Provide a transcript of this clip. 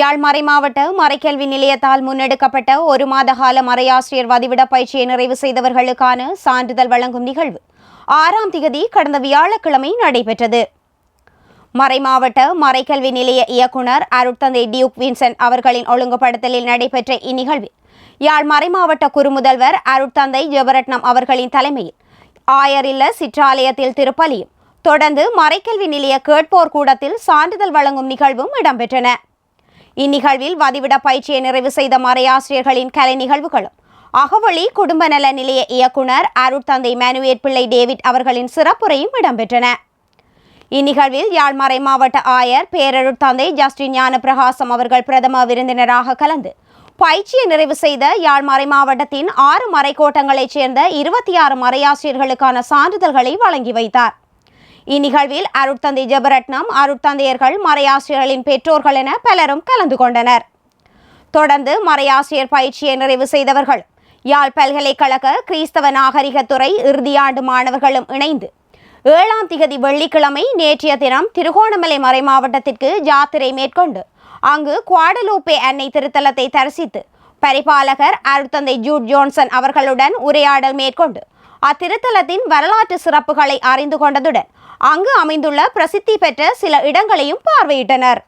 யாழ் மறைமாவட்ட மறைக்கல்வி நிலையத்தால் முன்னெடுக்கப்பட்ட ஒரு மாத கால மறையாசிரியர் வதிவிட பயிற்சியை நிறைவு செய்தவர்களுக்கான சான்றிதழ் வழங்கும் நிகழ்வு. ஆறாம் திகதி கடந்த வியாழக்கிழமை நடைபெற்றது. மறைமாவட்ட மறைக்கல்வி நிலைய இயக்குனர் அருட்தந்தை டியூக் வின்சென்ட் அவர்களின் ஒழுங்குபடுத்தலில் நடைபெற்ற இந்நிகழ்வில் யாழ் மறைமாவட்ட குறுமுதல்வர் அருட்தந்தை ஜெபரட்னம் அவர்களின் தலைமையில் ஆயரில்ல சிற்றாலயத்தில் திருப்பலியும் தொடர்ந்து மறைக்கல்வி நிலைய கேட்போர் கூடத்தில் சான்றிதழ் வழங்கும் நிகழ்வும் இடம்பெற்றன. இந்நிகழ்வில் வதிவிட பயிற்சியை நிறைவு செய்த மறையாசிரியர்களின் கலை நிகழ்வுகளும் அகவழி குடும்ப நல நிலைய இயக்குனர் அருட்தந்தை மேனுவேட் பிள்ளை டேவிட் அவர்களின் சிறப்புரையும் இடம்பெற்றன. இந்நிகழ்வில் யாழ்மறை மாவட்ட ஆயர் பேரருட் தந்தை ஜஸ்டின் ஞான பிரகாசம் அவர்கள் பிரதம விருந்தினராக கலந்து பயிற்சியை நிறைவு செய்த யாழ்மறை மாவட்டத்தின் ஆறு மறைக்கோட்டங்களைச் சேர்ந்த இருபத்தி ஆறு மறையாசிரியர்களுக்கான சான்றிதழ்களை வழங்கி வைத்தார். இந்நிகழ்வில் அருட்தந்தை ஜெபரட்னம் அருட்தந்தையர்கள் மறையாசிரியர்களின் பெற்றோர்கள் என பலரும் கலந்து கொண்டனர். தொடர்ந்து மறையாசிரியர் பயிற்சியை நிறைவு செய்தவர்கள் யாழ் பல்கலைக்கழக கிறிஸ்தவ நாகரிகத்துறை இறுதியாண்டு மாணவர்களும் இணைந்து ஏழாம் திகதி வெள்ளிக்கிழமை நேற்றைய தினம் திருகோணமலை மறை மாவட்டத்திற்கு ஜாத்திரை மேற்கொண்டு அங்கு குவாடலூப்பே அன்னை திருத்தலத்தை தரிசித்து பரிபாலகர் அருட்தந்தை ஜூட் ஜோன்சன் அவர்களுடன் உரையாடல் மேற்கொண்டு அத்திருத்தலத்தின் வரலாற்று சிறப்புகளை அறிந்து கொண்டதுடன் அங்கு அமைந்துள்ள பிரசித்தி பெற்ற சில இடங்களையும் பார்வையிட்டனர்.